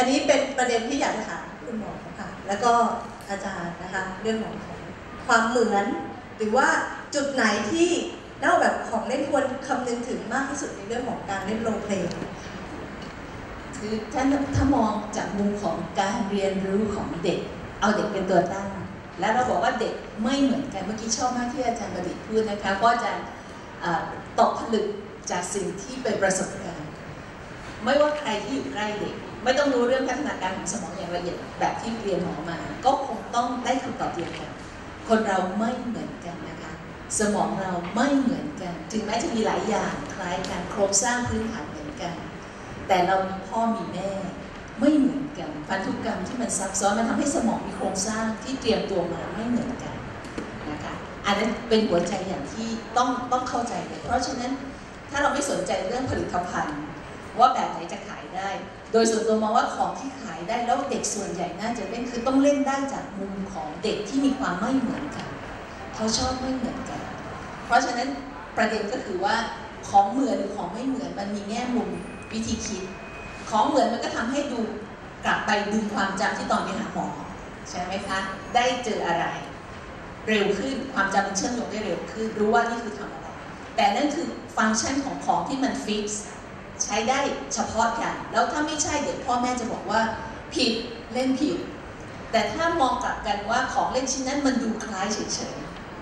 อันนี้เป็นประเด็นที่อยากจะถามคุณหมอค่ะ แล้วก็อาจารย์นะคะเรื่องของความเหมือน หรือว่าจุดไหนที่นอกแบบของเล่นควรคำนึงถึงมากที่สุดในเรื่องของการเล่นโรลเพลย์คือถ้าถ้ามองจากมุมของการเรียนรู้ของเด็ก เอาเด็กเป็นตัวตั้ง แล้วเราบอกว่าเด็กไม่เหมือนกันเมื่อกี้ชอบมากที่อาจารย์ประดิษฐ์พูดนะคะเพราะอาจารย์เอ่อตกผลึกจากสิ่งที่เป็นประสบการณ์ ไม่ว่าใครที่อยู่ใกล้เด็ก ไม่ต้องรู้เรื่องพัฒนาการของสมองอย่างละเอียดแบบที่เรียนหมอมา ก็คงต้องได้คำตอบเดียวกัน คนเราไม่เหมือนกันนะคะ สมองเราไม่เหมือนกัน ถึงแม้จะมีหลายอย่างคล้ายกันโครงสร้างพื้นฐานเหมือนกัน แต่เรามีพ่อมีแม่ไม่เหมือนกันพันธุกรรมที่มันซับซ้อนมันทำให้สมองมีโครงสร้างที่เตรียมตัวมาไม่เหมือนกันนะคะอันนั้นเป็นหัวใจอย่างที่ต้องต้องเข้าใจเลยเพราะฉะนั้นถ้าเราไม่สนใจเรื่องผลิตภัณฑ์ ว่าแบบไหนจะขายได้ โดยส่วนตัวมองว่าของที่ขายได้แล้วเด็กส่วนใหญ่น่าจะเล่นคือต้องเล่นได้จากมุมของเด็กที่มีความไม่เหมือนกันเขาชอบไม่เหมือนกัน เพราะฉะนั้นประเด็นก็คือว่าของเหมือนหรือของไม่เหมือนมันมีแง่มุมวิธีคิด ของเหมือนมันก็ทำให้ดูกลับไปดึงความจำที่ตอนไปหาหมอใช่ไหมคะ ได้เจออะไร เร็วขึ้นความจำมันเชื่อมโยงได้เร็วขึ้นรู้ว่านี่คือทำอะไรแต่นั่นคือฟังก์ชันของของที่มันฟิกซ์ ใช้ได้เฉพาะกันแล้วถ้าไม่ใช่เดี๋ยวพ่อแม่จะบอกว่า ผิดเล่นผิด แต่ถ้ามองกลับกันว่าของเล่นชิ้นนั้นมันดูคล้ายเฉย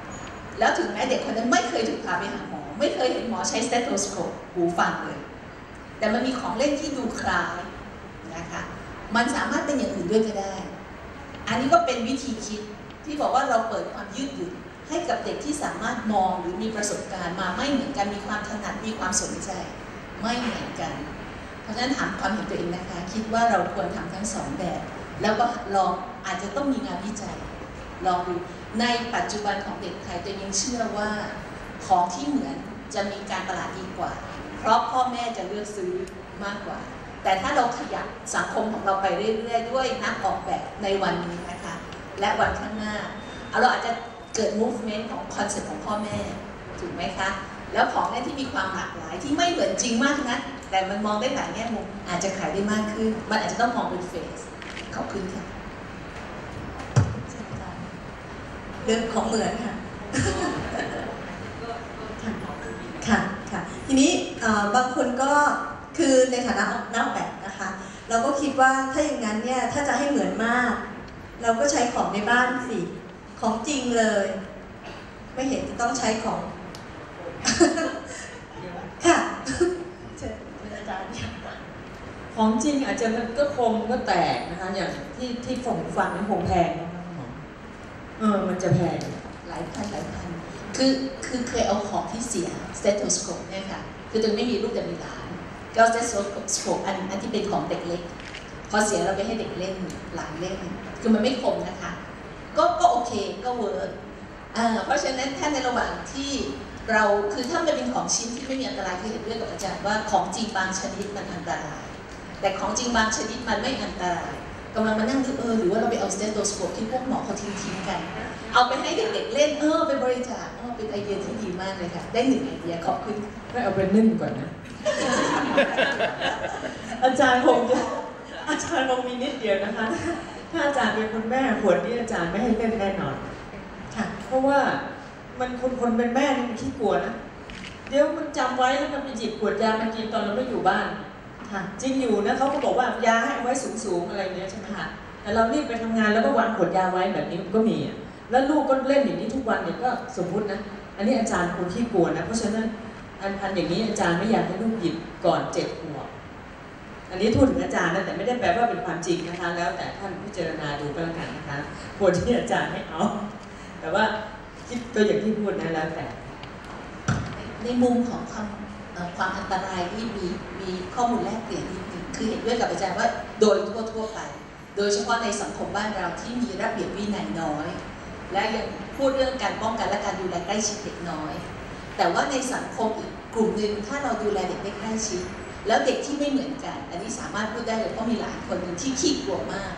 ๆแล้วถึงแม้เด็กคนนั้นไม่เคยถูกพาไปหาหมอ ไม่เคยเห็นหมอใช้สเตโทสโคปหูฟังเลย แต่มันมีของเล่นที่ดูคล้ายนะคะมันสามารถเป็นอย่างอื่นด้วยก็ได้ อันนี้ก็เป็นวิธีคิดที่บอกว่าเราเปิดความยืดหยุ่นให้กับเด็กที่สามารถมองหรือมีประสบการณ์มาไม่เหมือนกันมีความถนัดมีความสนใจ ไม่เหมือนกัน เพราะฉะนั้นถามความเห็นตัวเองนะคะ คิดว่าเราควรทำทั้งสองแบบ แล้วก็ลองอาจจะต้องมีงานวิจัย ลองดูในปัจจุบันของเด็กไทยตัวเองเชื่อว่าของที่เหมือนจะมีการตลาดดีกว่า เพราะพ่อแม่จะเลือกซื้อมากกว่า แต่ถ้าเราขยับสังคมของเราไปเรื่อยๆ ด้วยนักออกแบบในวันนี้นะคะ และวันข้างหน้าเอาเราอาจจะเกิด movement ของคอนเซ็ปต์ของพ่อแม่ ถูกไหมคะ แล้วของเล่นที่มีความหลากหลายที่ไม่เหมือนจริงมากนะ แต่มันมองได้หลายแง่มุมอาจจะขายได้มากขึ้น มันอาจจะต้องมองเป็นเฟสขอบคุณค่ะเรื่องของเหมือนค่ะค่ะค่ะทีนี้บางคนก็คือในฐานะนักแบบนะคะ เราก็คิดว่าถ้าอย่างนั้นเนี่ยถ้าจะให้เหมือนมาก เราก็ใช้ของในบ้านสิของจริงเลย ไม่เห็นต้องใช้ของ ค่ะเชิญคุณอาจารย์ค่ะของจริงอาจจะมันก็คมก็แตกนะคะ อย่างที่ที่ฝงฟังนั้นคงแพงนะคะคุณหมอเออมันจะแพงหลายพันหลายพันคือคือเคยเอาของที่เสียสเตโทสโคปเนี่ยค่ะ คือตัวไม่มีลูกแต่มีหลานก็สเตโทสโคปอันอันที่เป็นของเด็กเล็ก พอเสียเราไปให้เด็กเล่นหลานเล่น คือมันไม่คมนะคะ ก็ก็โอเคก็เวิร์กอ่าเพราะฉะนั้นถ้าในระหว่างที่ เราคือถ้ามันเป็นของชิ้นที่ไม่มีอันตรายคือเห็นด้วยกับอาจารย์ว่าของจริงบางชนิดมันอันตราย แต่ของจริงบางชนิดมันไม่อันตรายกำลังมานั่งดูเออหรือว่าเราไปเอาสเตโทสโคปที่พวกหมอเขาทิ้งๆกัน เอาไปให้เด็กๆเล่นเออไปบริจาคเออเป็นไอเดียที่ดีมากเลยค่ะ ได้หนึ่งไอเดียขอบคุณไม่เอาไปนึ่งก่อนนะ อาจารย์คงจะอาจารย์คงมีนิดเดียวนะคะ ถ้าอาจารย์เป็นคุณแม่ขวดนี้อาจารย์ไม่ให้เล่นแน่นอนค่ะเพราะว่า มันคนคนเป็นแม่นี่มันขี้กลัวนะเดี๋ยวมันจำไว้แล้วมันไปหยิบขวดยามากินตอนเราไม่อยู่บ้านค่ะจริงอยู่นะเขาก็บอกว่ายาให้เอาไว้สูงๆอะไรเงี้ยใช่ไหมคะแต่เรารีบไปทำงานแล้วก็วางขวดยาไว้แบบนี้มันก็มีอะแล้วลูกก็เล่นอย่างนี้ทุกวันเนี่ยก็สมมุตินะ อันนี้อาจารย์คนขี้กลัวนะ เพราะฉะนั้นอันอันอย่างนี้อาจารย์ไม่อยากให้ลูกหยิบก่อนเจ็ดขวบอันนี้พูดถึงอาจารย์นะแต่ไม่ได้แปลว่าเป็นความจริงนะคะ แล้วแต่ท่านพิจารณาดูก็แล้วกันนะคะควรที่อาจารย์ให้เอา แต่ว่าคิด ก็อย่างที่พูดนะแล้วแต่ในมุมของความความอันตรายที่มีมีข้อมูลแลกเปลี่ยนนิดนึงคือเห็นด้วยกับอาจารย์ว่าโดยทั่วทั่วๆไป โดยเฉพาะในสังคมบ้านเราที่มีระเบียบวินัยน้อย และยังพูดเรื่องการป้องกันและการดูแลใกล้ชิดเด็กน้อย แต่ว่าในสังคมอีกกลุ่มหนึ่งถ้าเราดูแลเด็กได้ใกล้ชิด แล้วเด็กที่ไม่เหมือนกัน อันนี้สามารถพูดได้เลยเพราะมีหลายคนหนึ่งที่ขี้กลัวมาก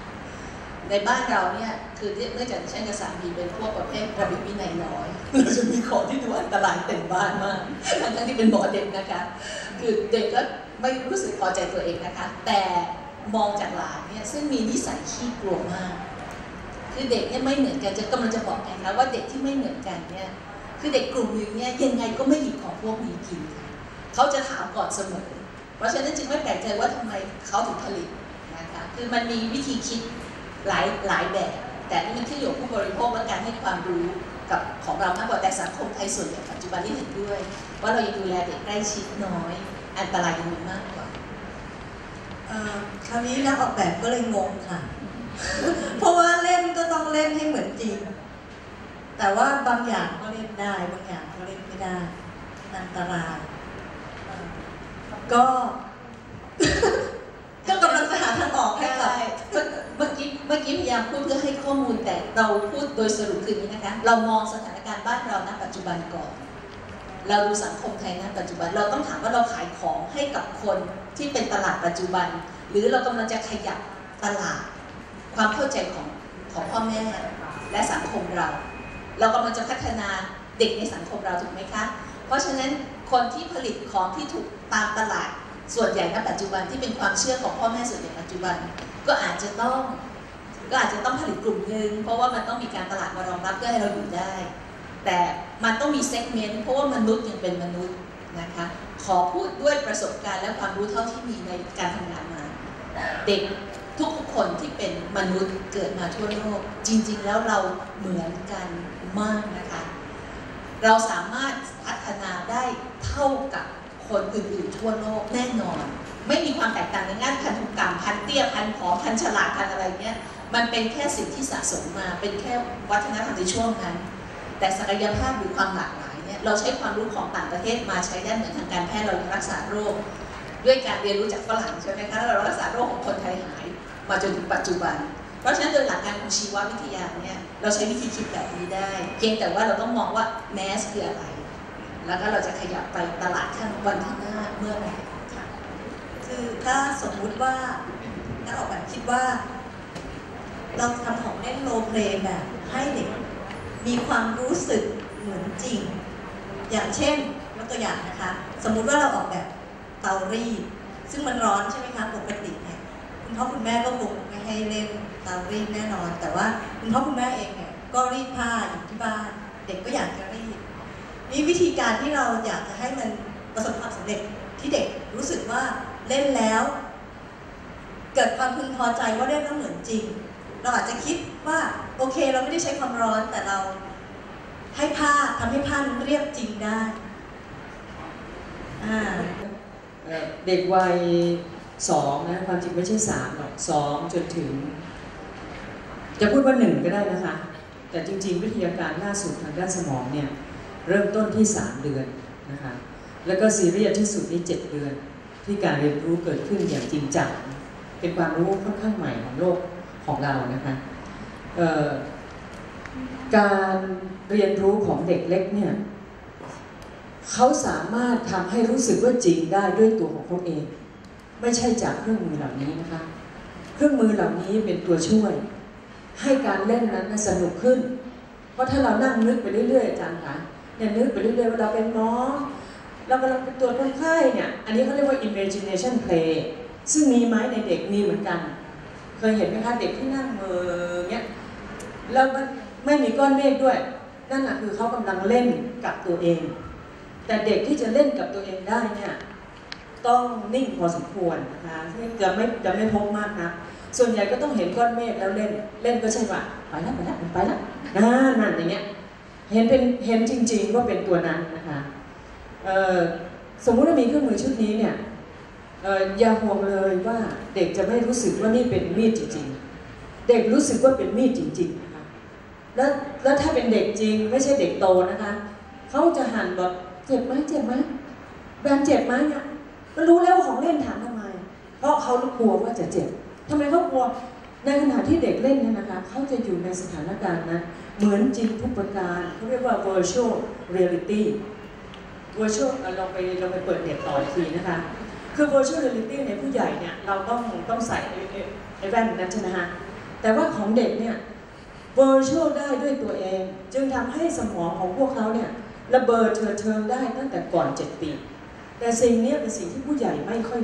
ในบ้านเราเนี่ยคือเนื่องจากฉันกับสามีเป็นพวกประเภทระเบียบวินัยน้อยเราจะมีของที่ดูอันตรายเต็มบ้านมากทั้งที่เป็นหมอเด็กนะคะ คือเด็กก็ไม่รู้สึกพอใจตัวเองนะคะ แต่มองจากหลานเนี่ยซึ่งมีนิสัยขี้กลัวมาก คือเด็กเนี่ยไม่เหมือนกันจะกำลังจะบอกไงคะว่าเด็กที่ไม่เหมือนกันเนี่ยคือเด็กกลุ่มนึงเนี่ยยังไงก็ไม่หยิบของพวกนี้กินเขาจะถามก่อนเสมอ เพราะฉะนั้นจึงไม่แปลกใจว่าทำไมเขาถึงผลิตนะคะคือมันมีวิธีคิด หลายหลายแบบ แต่นี่มันขึ้นอยู่กับผู้บริโภคและการให้ความรู้กับของเรามากกว่าแต่สังคมไทยส่วนใหญ่ปัจจุบันที่เห็นด้วย ว่าเรายังดูแลเด็กใกล้ชิดน้อย อันตรายยังมีมากกว่าเอ่อคราวนี้นักออกแบบก็เลยงงค่ะ เพราะว่าเล่นก็ต้องเล่นให้เหมือนจริง แต่ว่าบางอย่างก็เล่นได้ บางอย่างก็เล่นไม่ได้ อันตรายเอ่อก็ก็กำลังจะหาทางออกให้กับใช่เมื่อกี้เมื่อกี้พยายามพูดเพื่อให้ข้อมูลแต่เราพูดโดยสรุปคือนี้นะคะ เรามองสถานการณ์บ้านเราณปัจจุบันก่อน เราดูสังคมไทยณปัจจุบัน เราต้องถามว่าเราขายของให้กับคนที่เป็นตลาดปัจจุบัน หรือเรากำลังจะขยับตลาด ความเข้าใจของของพ่อแม่และสังคมเรา เรากำลังจะพัฒนาเด็กในสังคมเราถูกไหมคะ เพราะฉะนั้นคนที่ผลิตของที่ถูกตามตลาดส่วนใหญ่ณปัจจุบันที่เป็นความเชื่อของพ่อแม่ส่วนใหญ่ปัจจุบัน ก็อาจจะต้อง ก็อาจจะต้องผลิตกลุ่มหนึ่งเพราะว่ามันต้องมีการตลาดมารองรับเพื่อให้เราอยู่ได้ แต่มันต้องมีเซกเมนต์เพราะว่ามนุษย์ยังเป็นมนุษย์นะคะขอพูดด้วยประสบการณ์และความรู้เท่าที่มีในการทำงานมา เด็กทุกคนที่เป็นมนุษย์เกิดมาทั่วโลก จริง ๆ แล้วเราเหมือนกันมากนะคะ เราสามารถพัฒนาได้เท่ากับคนอื่นๆทั่วโลกแน่นอน ไม่มีความแตกต่างในงานพันธุกรรมพันเตี้ยพันผอมพันฉลาดพันอะไรเนี้ย มันเป็นแค่สิ่งที่สะสมมา เป็นแค่วัฒนธรรมในช่วงนั้น แต่ศักยภาพหรือความหลากหลายเนี่ยเราใช้ความรู้ของต่างประเทศมาใช้ด้านเหมือนทางการแพทย์เรารักษาโรค ด้วยการเรียนรู้จากฝรั่งใช่ไหมคะแล้วเรารักษาโรคของคนไทยหายมาจนถึงปัจจุบัน เพราะฉะนั้นโดยหลักการของชีววิทยาเนี่ยเราใช้วิธีคิดแบบนี้ได้ เพียงแต่ว่าเราต้องมองว่าแมสคืออะไร แล้วก็เราจะขยับไปตลาดข้างวันข้างหน้าเมื่อไหร่คือถ้าสมมุติว่านักออกแบบคิดว่า เราทำของเล่นโรลเพลย์แบบให้เด็กมีความรู้สึกเหมือนจริง อย่างเช่นยกตัวอย่างนะคะ สมมุติว่าเราออกแบบเตารีดซึ่งมันร้อนใช่ไหมคะปกติเนี่ยคุณพ่อคุณแม่ก็คงไม่ให้เล่นเตารีดแน่นอน แต่ว่าคุณพ่อคุณแม่เองเนี่ยก็รีดผ้าอยู่ที่บ้าน เด็กก็อยากจะรีดนี่วิธีการที่เราอยากจะให้มันประสบความสำเร็จที่เด็กรู้สึกว่าเล่นแล้ว เกิดความพึงพอใจว่าเล่นแล้วเหมือนจริง เราอาจจะคิดว่าโอเคเราไม่ได้ใช้ความร้อนแต่เราให้ผ้าทำให้ผ้ามันเรียบจริงได้เอ่อเด็กวัยสองนะความจริงไม่ใช่สามหรอกสองจนถึง จะพูดว่าหนึ่งก็ได้นะคะ แต่จริง ๆ วิทยาการล่าสุดทางด้านสมองเนี่ยเริ่มต้นที่ 3 เดือนนะคะแล้วก็ซีเรียสที่สุดนี่7เดือน ที่การเรียนรู้เกิดขึ้นอย่างจริงจังเป็นความรู้ค่อนข้างใหม่ของโลก ของเรานะคะการเรียนรู้ของเด็กเล็กเนี่ยเขาสามารถทำให้รู้สึกว่าจริงได้ด้วยตัวของเขาเอง ไม่ใช่จากเครื่องมือเหล่านี้นะคะ เครื่องมือเหล่านี้เป็นตัวช่วย ให้การเล่นนั้นสนุกขึ้น เพราะถ้าเรานั่งนึกไปเรื่อยๆอาจารย์คะเนี่ยนึกไปเรื่อยๆว่าเราเป็นหมอเรากำลังเป็นตัวคนไข้เนี่ยอันนี้เขาเรียกว่า imagination play ซึ่งมีไหมในเด็กมีเหมือนกัน เคยเห็นไหมคะเด็กที่นั่งเมือเงี้ยแล้วมันไม่มีก้อนเมฆด้วย นั่นน่ะคือเขากำลังเล่นกับตัวเอง แต่เด็กที่จะเล่นกับตัวเองได้เนี่ยต้องนิ่งพอสมควรนะคะจะไม่จะไม่พบมากนะส่วนใหญ่ก็ต้องเห็นก้อนเมฆแล้วเล่นเล่นก็ใช่ว่าไปแล้วไปแล้วไปแล้วนั่นอย่างเงี้ยเห็นเป็นเห็นจริง ๆ ว่าเป็นตัวนั้นนะคะเออสมมุติว่ามีเครื่องมือชุดนี้เนี่ย อย่าห่วงเลยว่าเด็กจะไม่รู้สึกว่านี่เป็นมีดจริง ๆ เด็กรู้สึกว่าเป็นมีดจริง ๆนะคะแล้วแล้วถ้าเป็นเด็กจริง ไม่ใช่เด็กโตนะคะเขาจะหันแบบเจ็บไหมเจ็บไหมแบนเจ็บไหมเนี่ยก็รู้แล้วว่าของเล่นถามทำไม เพราะเขากลัวว่าจะเจ็บทำไมเขากลัวในขณะที่เด็กเล่นเนี่ยนะคะเขาจะอยู่ในสถานการณ์นั้นเหมือนจริงทุกประการเขาเรียกว่า virtual reality virtual เอ่อลองไปลองไปเปิดเน็ตต่อทีนะคะ คือ virtual reality ในผู้ใหญ่เนี่ยเราต้องต้องใส่ไอ้แว่นนั้นใช่ไหมคะแต่ว่าของเด็กเนี่ย virtual ได้ด้วยตัวเอง จึงทำให้สมองของพวกเขาเนี่ยระเบิดเถิดเทิงได้ตั้งแต่ก่อน 7 ปี แต่สิ่งนี้เป็นสิ่งที่ผู้ใหญ่ไม่ค่อย